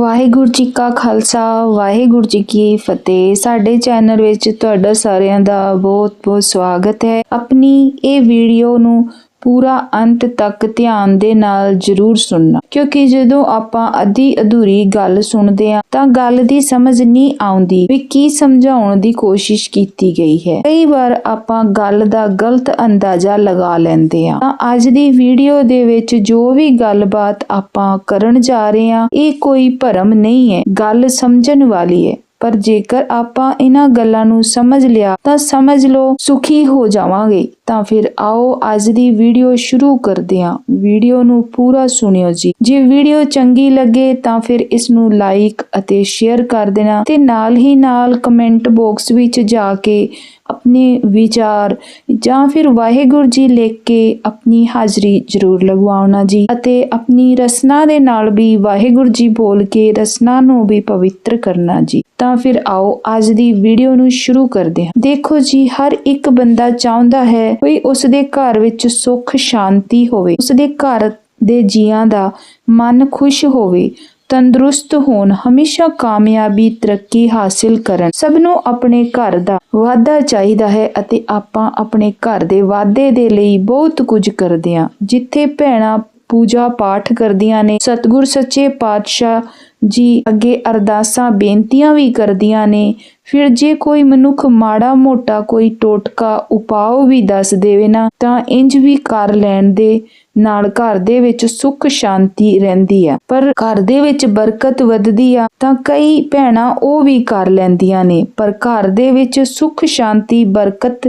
ਵਾਹਿਗੁਰੂ ਜੀ ਕਾ ਖਾਲਸਾ, ਵਾਹਿਗੁਰੂ ਜੀ ਕੀ ਫਤਿਹ। ਸਾਡੇ ਚੈਨਲ ਵਿੱਚ ਤੁਹਾਡਾ ਸਾਰਿਆਂ ਦਾ ਬਹੁਤ-ਬਹੁਤ ਸਵਾਗਤ ਹੈ। ਆਪਣੀ ਇਹ ਵੀਡੀਓ ਨੂੰ ਪੂਰਾ ਅੰਤ ਤੱਕ ਧਿਆਨ ਦੇ ਨਾਲ ਜ਼ਰੂਰ ਸੁਣਨਾ। ਕਿਉਂਕਿ ਜਦੋਂ ਆਪਾਂ ਅੱਧੀ ਅਧੂਰੀ ਗੱਲ ਸੁਣਦੇ ਹਾਂ, ਤਾਂ ਗੱਲ ਦੀ ਸਮਝ ਨਹੀਂ ਆਉਂਦੀ ਵੀ ਕੀ ਸਮਝਾਉਣ ਦੀ ਕੋਸ਼ਿਸ਼ ਕੀਤੀ ਗਈ ਹੈ। ਕਈ ਵਾਰ ਆਪਾਂ ਗੱਲ ਦਾ ਗਲਤ ਅੰਦਾਜ਼ਾ ਲਗਾ ਲੈਂਦੇ ਹਾਂ। ਤਾਂ ਅੱਜ ਦੀ ਵੀਡੀਓ ਦੇ ਵਿੱਚ ਜੋ ਵੀ ਗੱਲਬਾਤ ਆਪਾਂ ਕਰਨ ਜਾ ਰਹੇ ਹਾਂ, ਇਹ ਕੋਈ ਭਰਮ ਨਹੀਂ ਹੈ। ਗੱਲ ਸਮਝਣ ਵਾਲੀ ਹੈ। ਪਰ ਜੇਕਰ ਆਪਾਂ ਇਹਨਾਂ ਗੱਲਾਂ ਨੂੰ ਸਮਝ ਲਿਆ, ਤਾਂ ਸਮਝ ਲਓ, ਸੁਖੀ ਹੋ ਜਾਵਾਂਗੇ। ਤਾਂ ਫਿਰ ਆਓ ਅੱਜ ਦੀ ਵੀਡੀਓ ਸ਼ੁਰੂ ਕਰਦੇ ਹਾਂ। ਵੀਡੀਓ ਨੂੰ ਪੂਰਾ ਸੁਣਿਓ ਜੀ। ਜੇ ਵੀਡੀਓ ਚੰਗੀ ਲੱਗੇ ਤਾਂ ਫਿਰ ਇਸ ਨੂੰ ਲਾਈਕ ਅਤੇ ਸ਼ੇਅਰ ਕਰ ਦੇਣਾ ਤੇ ਨਾਲ ਹੀ ਨਾਲ ਕਮੈਂਟ ਬਾਕਸ ਵਿੱਚ ਜਾ ਕੇ ਆਪਣੇ ਵਿਚਾਰ ਜਾਂ ਫਿਰ ਵਾਹਿਗੁਰੂ ਜੀ ਲਿਖ ਕੇ ਆਪਣੀ ਹਾਜ਼ਰੀ ਜ਼ਰੂਰ ਲਗਵਾਉਣਾ ਜੀ ਅਤੇ ਆਪਣੀ ਰਸਨਾ ਦੇ ਨਾਲ ਵੀ ਵਾਹਿਗੁਰੂ ਜੀ ਬੋਲ ਕੇ ਰਸਨਾ ਨੂੰ ਵੀ ਪਵਿੱਤਰ ਕਰਨਾ ਜੀ। ਤਾਂ ਫਿਰ ਆਓ ਅੱਜ ਦੀ ਵੀਡੀਓ ਨੂੰ ਸ਼ੁਰੂ ਕਰਦੇ ਹਾਂ। ਦੇਖੋ ਜੀ, ਹਰ ਇੱਕ ਬੰਦਾ ਚਾਹੁੰਦਾ ਹੈ ਕੋਈ ਉਸ ਦੇ ਘਰ ਵਿੱਚ ਸੁੱਖ, ਸ਼ਾਂਤੀ ਹੋਵੇ ਉਸ ਦੇ ਘਰ ਦੇ ਜੀਆਂ ਦਾ ਮਨ ਖੁਸ਼ ਹੋਵੇ, ਤੰਦਰੁਸਤ ਹੋਣ, ਹਮੇਸ਼ਾ ਕਾਮਯਾਬੀ, ਤਰੱਕੀ ਹਾਸਿਲ ਕਰਨ। ਸਭ ਨੂੰ ਆਪਣੇ ਘਰ ਦਾ ਵਾਧਾ ਚਾਹੀਦਾ ਹੈ ਅਤੇ ਆਪਾਂ ਆਪਣੇ ਘਰ ਦੇ ਵਾਧੇ ਦੇ ਲਈ ਬਹੁਤ ਕੁਝ ਕਰਦੇ ਹਾਂ। ਜਿੱਥੇ ਭੈਣਾਂ ਪੂਜਾ ਪਾਠ ਕਰਦੀਆਂ ਨੇ, ਸਤਿਗੁਰ ਸੱਚੇ ਪਾਤਸ਼ਾਹ ਜੀ ਅੱਗੇ ਅਰਦਾਸਾਂ, ਬੇਨਤੀਆਂ ਵੀ ਕਰਦੀਆਂ ਨੇ। ਫਿਰ ਜੇ ਕੋਈ ਮਨੁੱਖ ਮਾੜਾ, ਮੋਟਾ ਕੋਈ ਟੋਟਕਾ, ਉਪਾਅ ਵੀ ਦੱਸ ਦੇਵੇ ਨਾ, ਤਾਂ ਇੰਜ ਵੀ ਕਰ ਲੈਣ ਦੇ ਨਾਲ ਘਰ ਦੇ ਵਿੱਚ ਸੁੱਖ, ਸ਼ਾਂਤੀ ਰਹਿੰਦੀ ਆ। ਪਰ ਘਰ ਦੇ ਵਿੱਚ ਬਰਕਤ ਵੱਧਦੀ ਆ, ਤਾਂ ਕਈ ਭੈਣਾਂ ਉਹ ਵੀ ਕਰ ਲੈਂਦੀਆਂ ਨੇ। ਪਰ ਘਰ ਦੇ ਵਿੱਚ ਸੁੱਖ, ਸ਼ਾਂਤੀ, ਬਰਕਤ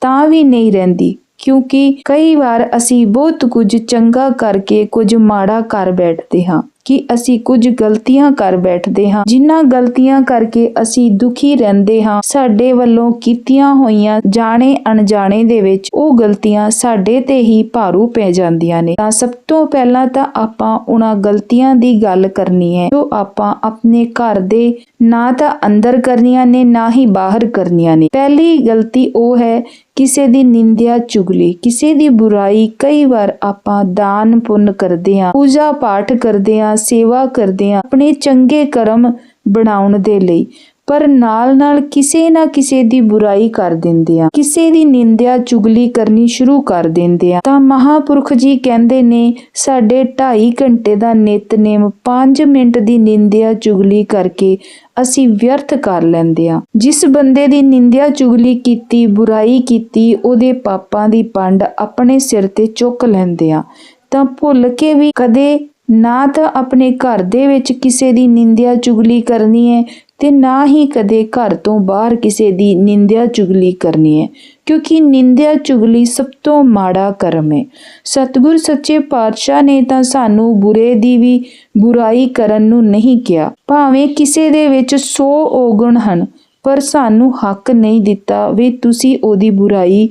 ਤਾਂ ਵੀ ਨਹੀਂ ਰਹਿੰਦੀ। ਕਿਉਂਕਿ ਕਈ ਵਾਰ ਅਸੀਂ ਬਹੁਤ ਕੁਝ ਚੰਗਾ ਕਰਕੇ ਕੁਝ ਮਾੜਾ ਕਰ ਬੈਠਦੇ ਹਾਂ, ਕਿ ਅਸੀਂ ਕੁਝ ਗਲਤੀਆਂ ਕਰ ਬੈਠਦੇ ਹਾਂ। ਜਿਨ੍ਹਾਂ ਗਲਤੀਆਂ ਕਰਕੇ ਅਸੀਂ ਦੁਖੀ ਰਹਿੰਦੇ ਹਾਂ, ਸਾਡੇ ਵੱਲੋਂ ਕੀਤੀਆਂ ਹੋਈਆਂ ਜਾਣੇ ਅਣਜਾਣੇ ਦੇ ਵਿੱਚ ਉਹ ਗਲਤੀਆਂ ਸਾਡੇ ਤੇ ਹੀ ਭਾਰੂ ਪੈ ਜਾਂਦੀਆਂ ਨੇ। ਤਾਂ ਸਭ ਤੋਂ ਪਹਿਲਾਂ ਤਾਂ ਆਪਾਂ ਉਹਨਾਂ ਗਲਤੀਆਂ ਦੀ ਗੱਲ ਕਰਨੀ ਹੈ। ਜੋ ਆਪਾਂ ਆਪਣੇ ਘਰ ਦੇ ਨਾ ਤਾਂ ਅੰਦਰ ਕਰਨੀਆਂ ਨੇ, ਨਾ ਹੀ ਬਾਹਰ ਕਰਨੀਆਂ ਨੇ। ਪਹਿਲੀ ਗਲਤੀ ਉਹ ਹੈ ਕਿਸੇ ਦੀ ਨਿੰਦਿਆ ਚੁਗਲੀ ਕਿਸੇ ਦੀ ਬੁਰਾਈ ਕਈ ਵਾਰ ਆਪਾਂ ਦਾਨ ਪੁੰਨ ਕਰਦੇ ਹਾਂ ਪੂਜਾ ਪਾਠ ਕਰਦੇ ਹਾਂ ਸੇਵਾ ਕਰਦੇ ਹਾਂ ਆਪਣੇ ਚੰਗੇ ਕਰਮ ਬਣਾਉਣ ਦੇ ਲਈ। ਪਰ ਨਾਲ-ਨਾਲ ਕਿਸੇ ਨਾ ਕਿਸੇ ਦੀ ਬੁਰਾਈ ਕਰ ਦਿੰਦੇ ਆ। ਕਿਸੇ ਦੀ ਨਿੰਦਿਆ ਚੁਗਲੀ ਕਰਨੀ ਸ਼ੁਰੂ ਕਰ ਦਿੰਦੇ ਆ। ਤਾਂ ਮਹਾਪੁਰਖ ਜੀ ਕਹਿੰਦੇ ਨੇ, ਸਾਡੇ 2.5 ਘੰਟੇ ਦਾ ਨਿਤਨੇਮ 5 ਮਿੰਟ ਦੀ ਨਿੰਦਿਆ ਚੁਗਲੀ ਕਰਕੇ ਅਸੀਂ ਵਿਅਰਥ ਕਰ ਲੈਂਦੇ ਆ। ਜਿਸ ਬੰਦੇ ਦੀ ਨਿੰਦਿਆ ਚੁਗਲੀ ਕੀਤੀ, ਬੁਰਾਈ ਕੀਤੀ, ਉਹਦੇ ਪਾਪਾਂ ਦੀ ਪੰਡ ਆਪਣੇ ਸਿਰ ਤੇ ਚੁੱਕ ਲੈਂਦੇ ਆ। ਤਾਂ ਭੁੱਲ ਕੇ ਵੀ ਕਦੇ ਨਾ ਤਾਂ ਆਪਣੇ ਘਰ ਦੇ ਵਿੱਚ ਕਿਸੇ ਦੀ ਨਿੰਦਿਆ ਚੁਗਲੀ ਕਰਨੀ ਹੈ ਤੇ ਨਾ ਹੀ ਕਦੇ ਘਰ ਤੋਂ ਬਾਹਰ ਕਿਸੇ ਦੀ ਨਿੰਦਿਆ ਚੁਗਲੀ ਕਰਨੀ ਹੈ, ਕਿਉਂਕਿ ਨਿੰਦਿਆ ਚੁਗਲੀ ਸਭ ਤੋਂ ਮਾੜਾ ਕਰਮ ਹੈ। ਸਤਿਗੁਰ ਸੱਚੇ ਪਾਤਸ਼ਾਹ ਨੇ ਤਾਂ ਸਾਨੂੰ ਬੁਰੇ ਦੀ ਵੀ ਬੁਰਾਈ ਕਰਨ ਨੂੰ ਨਹੀਂ ਕਿਹਾ, ਭਾਵੇਂ ਕਿਸੇ ਦੇ ਵਿੱਚ 100 ਔਗਣ ਹਨ, ਪਰ ਸਾਨੂੰ ਹੱਕ ਨਹੀਂ ਦਿੱਤਾ ਵੀ ਤੁਸੀਂ ਉਹਦੀ ਬੁਰਾਈ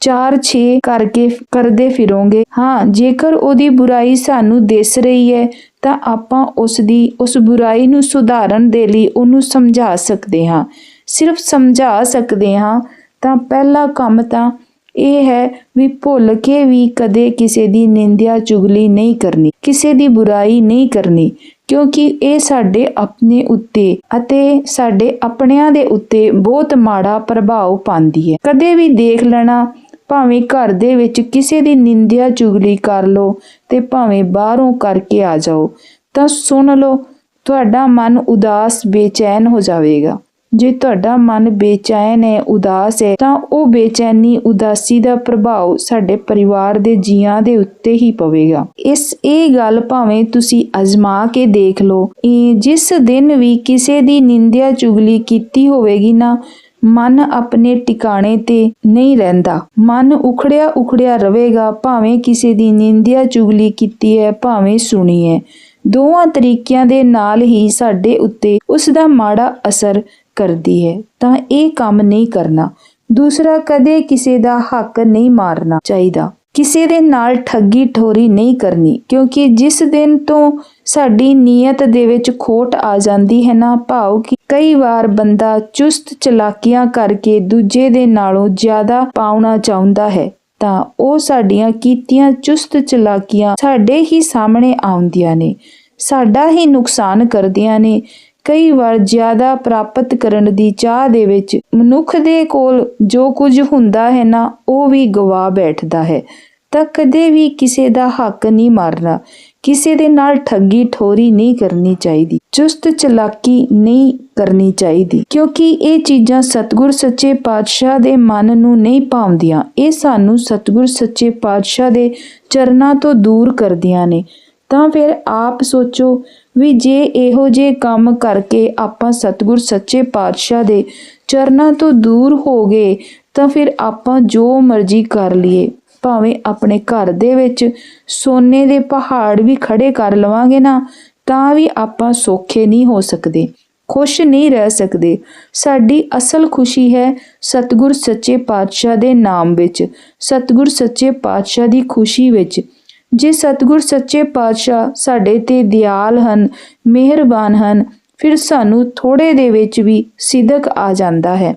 4-6 ਕਰਕੇ ਕਰਦੇ ਫਿਰੋਂਗੇ। ਹਾਂ, ਜੇਕਰ ਉਹਦੀ ਬੁਰਾਈ ਸਾਨੂੰ ਦਿਸ ਰਹੀ ਹੈ, ਤਾਂ ਆਪਾਂ ਉਸ ਦੀ ਉਸ ਬੁਰਾਈ ਨੂੰ ਸੁਧਾਰਨ ਦੇ ਲਈ ਉਹਨੂੰ ਸਮਝਾ ਸਕਦੇ ਹਾਂ। ਸਿਰਫ ਸਮਝਾ ਸਕਦੇ ਹਾਂ, ਤਾਂ ਪਹਿਲਾ ਕੰਮ ਤਾਂ ਇਹ ਹੈ ਵੀ ਭੁੱਲ ਕੇ ਵੀ ਕਦੇ ਕਿਸੇ ਦੀ ਨਿੰਦਿਆ ਚੁਗਲੀ ਨਹੀਂ ਕਰਨੀ, ਕਿਸੇ ਦੀ ਬੁਰਾਈ ਨਹੀਂ ਕਰਨੀ, ਕਿਉਂਕਿ ਇਹ ਸਾਡੇ ਆਪਣੇ ਉੱਤੇ ਅਤੇ ਸਾਡੇ ਆਪਣਿਆਂ ਦੇ ਉੱਤੇ ਬਹੁਤ ਮਾੜਾ ਪ੍ਰਭਾਵ ਪਾਉਂਦੀ ਹੈ। ਕਦੇ ਵੀ ਦੇਖ ਲੈਣਾ ਭਾਵੇਂ ਘਰ ਦੇ ਵਿੱਚ ਕਿਸੇ ਦੀ ਨਿੰਦਿਆ ਚੁਗਲੀ ਕਰ ਲਓ ਤੇ ਭਾਵੇਂ ਬਾਹਰੋਂ ਕਰਕੇ ਆ ਜਾਓ, ਤਾਂ ਸੁਣ ਲਓ, ਤੁਹਾਡਾ ਮਨ ਉਦਾਸ ਬੇਚੈਨ ਹੋ ਜਾਵੇਗਾ। ਜੇ ਤੁਹਾਡਾ ਮਨ ਬੇਚੈਨ ਹੈ, ਉਦਾਸ ਹੈ, ਤਾਂ ਉਹ ਬੇਚੈਨੀ ਉਦਾਸੀ ਦਾ ਪ੍ਰਭਾਵ ਸਾਡੇ ਪਰਿਵਾਰ ਦੇ ਜੀਆਂ ਦੇ ਉੱਤੇ ਹੀ ਪਵੇਗਾ। ਇਸ ਇਹ ਗੱਲ ਭਾਵੇਂ ਤੁਸੀਂ ਅਜ਼ਮਾ ਕੇ ਦੇਖ ਲਓ ਜਿਸ ਦਿਨ ਵੀ ਕਿਸੇ ਦੀ ਨਿੰਦਿਆ ਚੁਗਲੀ ਕੀਤੀ ਹੋਵੇਗੀ ਨਾ ਮਨ ਆਪਣੇ ਟਿਕਾਣੇ ਤੇ ਨਹੀਂ ਰਹਿੰਦਾ। ਮਨ ਉਖੜਿਆ ਉਖੜਿਆ ਰਵੇਗਾ ਭਾਵੇਂ ਕਿਸੇ ਦੀ ਨਿੰਦਿਆ ਚੁਗਲੀ ਕੀਤੀ ਹੈ, ਭਾਵੇਂ ਸੁਣੀ ਹੈ। ਦੋਵਾਂ ਤਰੀਕਿਆਂ ਦੇ ਨਾਲ ਹੀ ਸਾਡੇ ਉੱਤੇ ਉਸ ਦਾ ਮਾੜਾ ਅਸਰ ਕਰਦੀ ਹੈ। ਤਾਂ ਇਹ ਕੰਮ ਨਹੀਂ ਕਰਨਾ। ਦੂਸਰਾ, ਕਦੇ ਕਿਸੇ ਦਾ ਹੱਕ ਨਹੀਂ ਮਾਰਨਾ ਚਾਹੀਦਾ। ਕਿਸੇ ਦੇ ਨਾਲ ਠੱਗੀ ਠੋਰੀ ਨਹੀਂ ਕਰਨੀ, ਕਿਉਂਕਿ ਜਿਸ ਦਿਨ ਤੋਂ ਸਾਡੀ ਨੀਅਤ ਦੇ ਵਿੱਚ ਖੋਟ ਆ ਜਾਂਦੀ ਹੈ ਨਾ ਭਾਵ ਕਿ ਕਈ ਵਾਰ ਬੰਦਾ ਚੁਸਤ ਚਲਾਕੀਆਂ ਕਰਕੇ ਦੂਜੇ ਦੇ ਨਾਲੋਂ ਜ਼ਿਆਦਾ ਪਾਉਣਾ ਚਾਹੁੰਦਾ ਹੈ, ਤਾਂ ਉਹ ਸਾਡੀਆਂ ਕੀਤੀਆਂ ਚੁਸਤ ਚਲਾਕੀਆਂ ਸਾਡੇ ਹੀ ਸਾਹਮਣੇ ਆਉਂਦੀਆਂ ਨੇ, ਸਾਡਾ ਹੀ ਨੁਕਸਾਨ ਕਰਦੀਆਂ ਨੇ। ਕਈ ਵਾਰ ਜ਼ਿਆਦਾ ਪ੍ਰਾਪਤ ਕਰਨ ਦੀ ਚਾਹ ਦੇ ਵਿੱਚ ਮਨੁੱਖ ਦੇ ਕੋਲ ਜੋ ਕੁਝ ਹੁੰਦਾ ਹੈ ਨਾ, ਉਹ ਵੀ ਗਵਾ ਬੈਠਦਾ ਹੈ, ਤਾਂ ਕਦੇ ਵੀ ਕਿਸੇ ਦਾ ਹੱਕ ਨਹੀਂ ਮਾਰਨਾ। ਕਿਸੇ ਦੇ ਨਾਲ ਠੱਗੀ ਠੋਰੀ ਨਹੀਂ ਕਰਨੀ ਚਾਹੀਦੀ, ਚੁਸਤ ਚਲਾਕੀ ਨਹੀਂ ਕਰਨੀ ਚਾਹੀਦੀ, ਕਿਉਂਕਿ ਇਹ ਚੀਜ਼ਾਂ ਸਤਿਗੁਰ ਸੱਚੇ ਪਾਤਸ਼ਾਹ ਦੇ ਮਨ ਨੂੰ ਨਹੀਂ ਭਾਉਂਦੀਆਂ। ਇਹ ਸਾਨੂੰ ਸਤਿਗੁਰ ਸੱਚੇ ਪਾਤਸ਼ਾਹ ਦੇ ਚਰਨਾਂ ਤੋਂ ਦੂਰ ਕਰਦੀਆਂ ਨੇ। ਤਾਂ ਫਿਰ ਆਪ ਸੋਚੋ ਵੀ ਜੇ ਇਹੋ ਜੇ ਕੰਮ ਕਰਕੇ ਆਪਾਂ ਸਤਿਗੁਰ ਸੱਚੇ ਪਾਤਸ਼ਾਹ ਦੇ ਚਰਨਾਂ ਤੋਂ ਦੂਰ ਹੋ ਗਏ, ਤਾਂ ਫਿਰ ਆਪਾਂ ਜੋ ਮਰਜ਼ੀ ਕਰ ਲਈਏ। ਭਾਵੇਂ ਆਪਣੇ ਘਰ ਦੇ ਵਿੱਚ ਸੋਨੇ ਦੇ ਪਹਾੜ ਵੀ ਖੜੇ ਕਰ ਲਵਾਂਗੇ ਨਾ, ਤਾਂ ਵੀ ਆਪਾਂ ਸੌਖੇ ਨਹੀਂ ਹੋ ਸਕਦੇ, ਖੁਸ਼ ਨਹੀਂ ਰਹਿ ਸਕਦੇ। ਸਾਡੀ ਅਸਲ ਖੁਸ਼ੀ ਹੈ ਸਤਿਗੁਰ ਸੱਚੇ ਪਾਤਸ਼ਾਹ ਦੇ ਨਾਮ ਵਿੱਚ, ਸਤਿਗੁਰ ਸੱਚੇ ਪਾਤਸ਼ਾਹ ਦੀ ਖੁਸ਼ੀ ਵਿੱਚ। ਜੇ ਸਤਿਗੁਰ ਸੱਚੇ ਪਾਤਸ਼ਾਹ ਸਾਡੇ ਤੇ ਦਿਆਲ ਹਨ, ਮਿਹਰਬਾਨ ਹਨ, ਫਿਰ ਸਾਨੂੰ ਥੋੜੇ ਦੇ ਵਿੱਚ ਵੀ ਸਿਦਕ ਆ ਜਾਂਦਾ ਹੈ।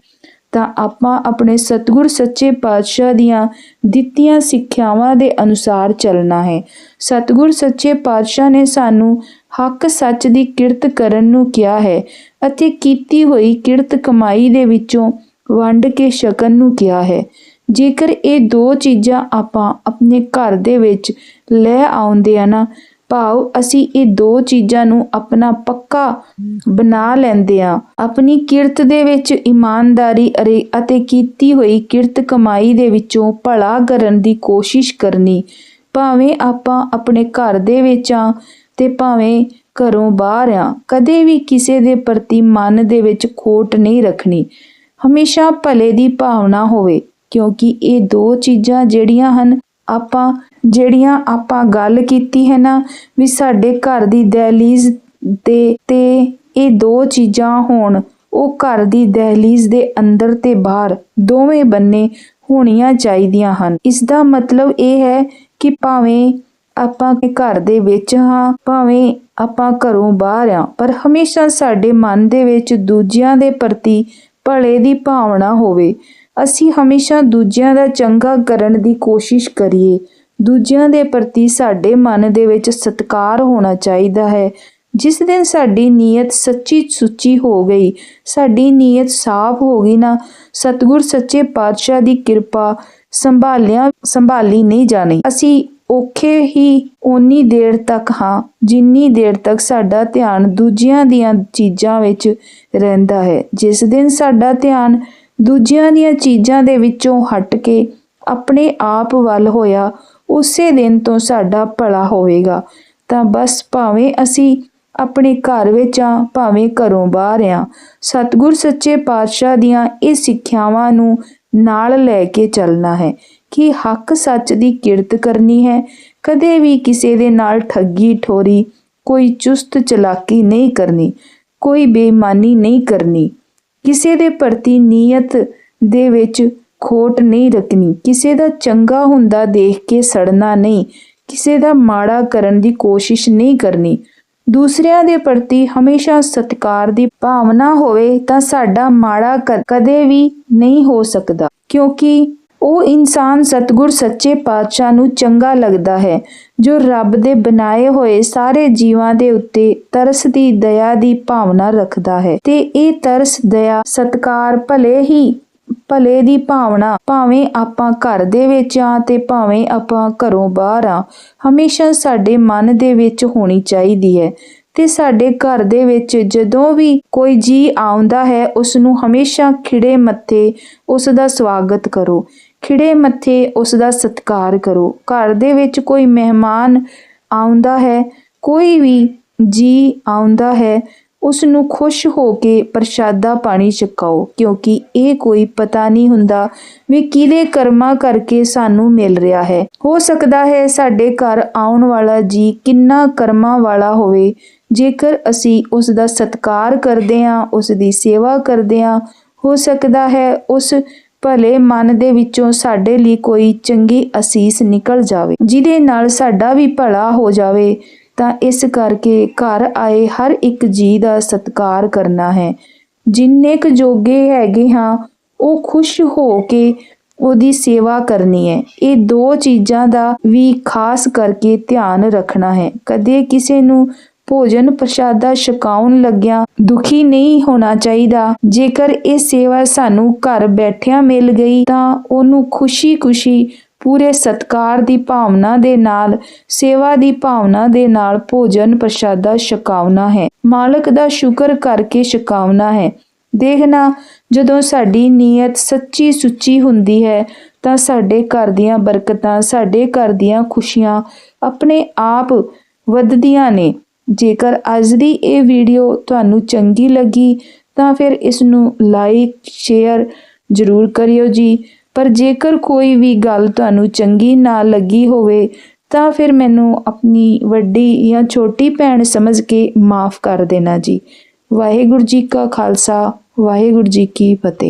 ਤਾਂ ਆਪਾਂ ਆਪਣੇ ਸਤਿਗੁਰ ਸੱਚੇ ਪਾਤਸ਼ਾਹ ਦੀਆਂ ਦਿੱਤੀਆਂ ਸਿੱਖਿਆਵਾਂ ਦੇ ਅਨੁਸਾਰ ਚੱਲਣਾ ਹੈ। ਸਤਿਗੁਰ ਸੱਚੇ ਪਾਤਸ਼ਾਹ ਨੇ ਸਾਨੂੰ ਹੱਕ ਸੱਚ ਦੀ ਕਿਰਤ ਕਰਨ ਨੂੰ ਕਿਹਾ ਹੈ ਅਤੇ ਕੀਤੀ ਹੋਈ ਕਿਰਤ ਕਮਾਈ ਦੇ ਵਿੱਚੋਂ ਵੰਡ ਕੇ ਛਕਣ ਨੂੰ ਕਿਹਾ ਹੈ। ਜੇਕਰ ਇਹ ਦੋ ਚੀਜ਼ਾਂ ਆਪਾਂ ਆਪਣੇ ਘਰ ਦੇ ਵਿੱਚ ਲੈ ਆਉਂਦੇ ਆ ਨਾ ਭਾਵ ਅਸੀਂ ਇਹ ਦੋ ਚੀਜ਼ਾਂ ਨੂੰ ਆਪਣਾ ਪੱਕਾ ਬਣਾ ਲੈਂਦੇ ਆ ਆਪਣੀ ਕਿਰਤ ਦੇ ਵਿੱਚ ਇਮਾਨਦਾਰੀ ਅਤੇ ਕੀਤੀ ਹੋਈ ਕਿਰਤ ਕਮਾਈ ਦੇ ਵਿੱਚੋਂ ਭਲਾ ਕਰਨ ਦੀ ਕੋਸ਼ਿਸ਼ ਕਰਨੀ। ਭਾਵੇਂ ਆਪਾਂ ਆਪਣੇ ਘਰ ਦੇ ਵਿੱਚ ਆ ਤੇ ਭਾਵੇਂ ਘਰੋਂ ਬਾਹਰ ਆ ਕਦੇ ਵੀ ਕਿਸੇ ਦੇ ਪ੍ਰਤੀ ਮਨ ਦੇ ਵਿੱਚ ਖੋਟ ਨਹੀਂ ਰੱਖਣੀ। ਹਮੇਸ਼ਾ ਭਲੇ ਦੀ ਭਾਵਨਾ ਹੋਵੇ, ਕਿਉਂਕਿ ਇਹ ਦੋ ਚੀਜ਼ਾਂ ਜਿਹੜੀਆਂ ਹਨ, ਆਪਾਂ ਜਿਹੜੀਆਂ ਆਪਾਂ ਗੱਲ ਕੀਤੀ ਹੈ ਨਾ ਵੀ ਸਾਡੇ ਘਰ ਦੀ ਦਹਿਲੀਜ਼ ਤੇ ਤੇ ਇਹ ਦੋ ਚੀਜ਼ਾਂ ਹੋਣ, ਉਹ ਘਰ ਦੀ ਦਹਿਲੀਜ਼ ਦੇ ਅੰਦਰ ਤੇ ਬਾਹਰ ਦੋਵੇਂ ਬੰਨੇ ਹੋਣੀਆਂ ਚਾਹੀਦੀਆਂ ਹਨ। ਇਸ ਦਾ ਮਤਲਬ ਇਹ ਹੈ ਕਿ ਭਾਵੇਂ ਆਪਾਂ ਘਰ ਦੇ ਵਿੱਚ ਹਾਂ, ਭਾਵੇਂ ਆਪਾਂ ਘਰੋਂ ਬਾਹਰ ਆ ਪਰ ਹਮੇਸ਼ਾ ਸਾਡੇ ਮਨ ਦੇ ਵਿੱਚ ਦੂਜਿਆਂ ਦੇ ਪ੍ਰਤੀ ਭਲੇ ਦੀ ਭਾਵਨਾ ਹੋਵੇ। ਅਸੀਂ ਹਮੇਸ਼ਾ ਦੂਜਿਆਂ ਦਾ ਚੰਗਾ ਕਰਨ ਦੀ ਕੋਸ਼ਿਸ਼ ਕਰੀਏ। ਦੂਜਿਆਂ ਦੇ ਪ੍ਰਤੀ ਸਾਡੇ ਮਨ ਦੇ ਵਿੱਚ ਸਤਿਕਾਰ ਹੋਣਾ ਚਾਹੀਦਾ ਹੈ। ਜਿਸ ਦਿਨ ਸਾਡੀ ਨੀਅਤ ਸੱਚੀ ਸੁੱਚੀ ਹੋ ਗਈ, ਸਾਡੀ ਨੀਅਤ ਸਾਫ਼ ਹੋ ਗਈ ਨਾ, ਸਤਿਗੁਰ ਸੱਚੇ ਪਾਤਸ਼ਾਹ ਦੀ ਕਿਰਪਾ ਸੰਭਾਲਿਆ ਸੰਭਾਲੀ ਨਹੀਂ ਜਾਣੀ। ਅਸੀਂ ਔਖੇ ਹੀ ਓਨੀ ਦੇਰ ਤੱਕ ਹਾਂ, ਜਿੰਨੀ ਦੇਰ ਤੱਕ ਸਾਡਾ ਧਿਆਨ ਦੂਜਿਆਂ ਦੀਆਂ ਚੀਜ਼ਾਂ ਵਿੱਚ ਰਹਿੰਦਾ ਹੈ। ਜਿਸ ਦਿਨ ਸਾਡਾ ਧਿਆਨ ਦੂਜਿਆਂ ਦੀਆਂ ਚੀਜ਼ਾਂ ਦੇ ਵਿੱਚੋਂ ਹਟ ਕੇ ਆਪਣੇ ਆਪ ਵੱਲ ਹੋਇਆ ਉਸੇ ਦਿਨ ਤੋਂ ਸਾਡਾ ਭਲਾ ਹੋਵੇਗਾ। ਤਾਂ ਬਸ ਭਾਵੇਂ ਅਸੀਂ ਆਪਣੇ ਘਰ ਵਿੱਚ ਆ, ਭਾਵੇਂ ਘਰੋਂ ਬਾਹਰ ਆ, ਸਤਿਗੁਰ ਸੱਚੇ ਪਾਤਸ਼ਾਹ ਦੀਆਂ ਇਹ ਸਿੱਖਿਆਵਾਂ ਨੂੰ ਨਾਲ ਲੈ ਕੇ ਚੱਲਣਾ ਹੈ ਕਿ ਹੱਕ ਸੱਚ ਦੀ ਕਿਰਤ ਕਰਨੀ ਹੈ। ਕਦੇ ਵੀ ਕਿਸੇ ਦੇ ਨਾਲ ਠੱਗੀ ਠੋਰੀ, ਕੋਈ ਚੁਸਤ ਚਲਾਕੀ ਨਹੀਂ ਕਰਨੀ, ਕੋਈ ਬੇਈਮਾਨੀ ਨਹੀਂ ਕਰਨੀ। ਕਿਸੇ ਦੇ ਪ੍ਰਤੀ ਨੀਅਤ ਦੇ ਵਿੱਚ ਖੋਟ ਨਹੀਂ ਰੱਖਣੀ। ਕਿਸੇ ਦਾ ਚੰਗਾ ਹੁੰਦਾ ਦੇਖ ਕੇ ਸੜਨਾ ਨਹੀਂ। ਕਿਸੇ ਦਾ ਮਾੜਾ ਕਰਨ ਦੀ ਕੋਸ਼ਿਸ਼ ਨਹੀਂ ਕਰਨੀ। ਦੂਸਰਿਆਂ ਦੇ ਪ੍ਰਤੀ ਹਮੇਸ਼ਾ ਸਤਿਕਾਰ ਦੀ ਭਾਵਨਾ ਹੋਵੇ ਤਾਂ ਸਾਡਾ ਮਾੜਾ ਕਦੇ ਵੀ ਨਹੀਂ ਹੋ ਸਕਦਾ। ਕਿਉਂਕਿ ਉਹ ਇਨਸਾਨ ਸਤਿਗੁਰ ਸੱਚੇ ਪਾਤਸ਼ਾਹ ਨੂੰ ਚੰਗਾ ਲੱਗਦਾ ਹੈ, ਜੋ ਰੱਬ ਦੇ ਬਣਾਏ ਹੋਏ ਸਾਰੇ ਜੀਵਾਂ ਦੇ ਉੱਤੇ ਤਰਸ ਦੀ ਦਇਆ ਦੀ ਭਾਵਨਾ ਰੱਖਦਾ ਹੈ। ਤੇ ਇਹ ਤਰਸ, ਦਇਆ, ਸਤਕਾਰ ਭਲੇ ਹੀ ਭਲੇ ਦੀ ਭਾਵਨਾ ਭਾਵੇਂ ਆਪਾਂ ਘਰ ਦੇ ਵਿੱਚ ਆ ਤੇ ਭਾਵੇਂ ਆਪਾਂ ਘਰੋਂ ਬਾਹਰ ਆ, ਹਮੇਸ਼ਾ ਸਾਡੇ ਮਨ ਦੇ ਵਿੱਚ ਹੋਣੀ ਚਾਹੀਦੀ ਹੈ ਤੇ ਸਾਡੇ ਘਰ ਦੇ ਵਿੱਚ ਜਦੋਂ ਵੀ ਕੋਈ ਜੀ ਆਉਂਦਾ ਹੈ ਉਸ ਨੂੰ ਹਮੇਸ਼ਾ ਖਿੜੇ ਮੱਥੇ ਉਸ ਦਾ ਸਵਾਗਤ ਕਰੋ, ਖਿੜੇ ਮੱਥੇ ਉਸ ਦਾ ਸਤਿਕਾਰ ਕਰੋ। ਘਰ ਦੇ ਵਿੱਚ ਕੋਈ ਮਹਿਮਾਨ ਆਉਂਦਾ ਹੈ, ਕੋਈ ਵੀ ਜੀ ਆਉਂਦਾ ਹੈ ਉਸ ਨੂੰ ਖੁਸ਼ ਹੋ ਕੇ ਪ੍ਰਸ਼ਾਦਾ ਪਾਣੀ ਛਕਾਓ, ਕਿਉਂਕਿ ਇਹ ਕੋਈ ਪਤਾ ਨਹੀਂ ਹੁੰਦਾ ਵੀ ਕਿਹਦੇ ਕਰਮਾਂ ਕਰਕੇ ਸਾਨੂੰ ਮਿਲ ਰਿਹਾ ਹੈ। ਹੋ ਸਕਦਾ ਹੈ ਸਾਡੇ ਘਰ ਆਉਣ ਵਾਲਾ ਜੀ ਕਿੰਨਾ ਕਰਮਾਂ ਵਾਲਾ ਹੋਵੇ। ਜੇਕਰ ਅਸੀਂ ਉਸ ਦਾ ਸਤਿਕਾਰ ਕਰਦੇ ਹਾਂ ਉਸ ਦੀ ਸੇਵਾ ਕਰਦੇ ਹਾਂ, ਹੋ ਸਕਦਾ ਹੈ ਉਸ ਭਲੇ ਮਨ ਦੇ ਵਿੱਚੋਂ ਸਾਡੇ ਲਈ ਕੋਈ ਚੰਗੀ ਅਸੀਸ ਨਿਕਲ ਜਾਵੇ, ਜਿਹਦੇ ਨਾਲ ਸਾਡਾ ਵੀ ਭਲਾ ਹੋ ਜਾਵੇ। ਤਾਂ ਇਸ ਕਰਕੇ ਘਰ ਆਏ ਹਰ ਇੱਕ ਜੀ ਦਾ ਸਤਿਕਾਰ ਕਰਨਾ ਹੈ। ਜਿੰਨੇ ਕੁ ਜੋਗੇ ਹੈਗੇ ਹਾਂ, ਉਹ ਖੁਸ਼ ਹੋ ਕੇ ਉਹਦੀ ਸੇਵਾ ਕਰਨੀ ਹੈ। ਇਹ ਦੋ ਚੀਜ਼ਾਂ ਦਾ ਵੀ ਖਾਸ ਕਰਕੇ ਧਿਆਨ ਰੱਖਣਾ ਹੈ। ਕਦੇ ਕਿਸੇ ਨੂੰ ਭੋਜਨ ਪ੍ਰਸ਼ਾਦਾ ਛਕਾਉਣ ਲੱਗਿਆ ਦੁਖੀ ਨਹੀਂ ਹੋਣਾ ਚਾਹੀਦਾ। ਜੇਕਰ ਇਹ ਸੇਵਾ ਸਾਨੂੰ ਘਰ ਬੈਠਿਆਂ ਮਿਲ ਗਈ ਤਾਂ ਉਹਨੂੰ ਖੁਸ਼ੀ-ਖੁਸ਼ੀ ਪੂਰੇ ਸਤਕਾਰ ਦੀ ਭਾਵਨਾ ਦੇ ਨਾਲ, ਸੇਵਾ ਦੀ ਭਾਵਨਾ ਦੇ ਨਾਲ ਭੋਜਨ ਪ੍ਰਸ਼ਾਦਾ ਛਕਾਉਣਾ ਹੈ। ਮਾਲਕ ਦਾ ਸ਼ੁਕਰ ਕਰਕੇ ਛਕਾਉਣਾ ਹੈ। ਦੇਖਣਾ ਜਦੋਂ ਸਾਡੀ ਨੀਅਤ ਸੱਚੀ ਸੁੱਚੀ ਹੁੰਦੀ ਹੈ, ਤਾਂ ਸਾਡੇ ਘਰ ਦੀਆਂ ਬਰਕਤਾਂ, ਸਾਡੇ ਘਰ ਦੀਆਂ ਖੁਸ਼ੀਆਂ ਆਪਣੇ ਆਪ ਵੱਧਦੀਆਂ ਨੇ। ਜੇਕਰ ਅੱਜ ਦੀ ਇਹ ਵੀਡੀਓ ਤੁਹਾਨੂੰ ਚੰਗੀ ਲੱਗੀ, ਤਾਂ ਫਿਰ ਇਸ ਨੂੰ ਲਾਈਕ ਸ਼ੇਅਰ ਜ਼ਰੂਰ ਕਰਿਓ ਜੀ। ਪਰ ਜੇਕਰ ਕੋਈ ਵੀ ਗੱਲ ਤੁਹਾਨੂੰ ਚੰਗੀ ਨਾ ਲੱਗੀ ਹੋਵੇ, ਤਾਂ ਫਿਰ ਮੈਨੂੰ ਆਪਣੀ ਵੱਡੀ ਜਾਂ ਛੋਟੀ ਭੈਣ ਸਮਝ ਕੇ ਮਾਫ ਕਰ ਦੇਣਾ ਜੀ। ਵਾਹਿਗੁਰੂ ਜੀ ਕਾ ਖਾਲਸਾ, ਵਾਹਿਗੁਰੂ ਜੀ ਕੀ ਫਤਿਹ।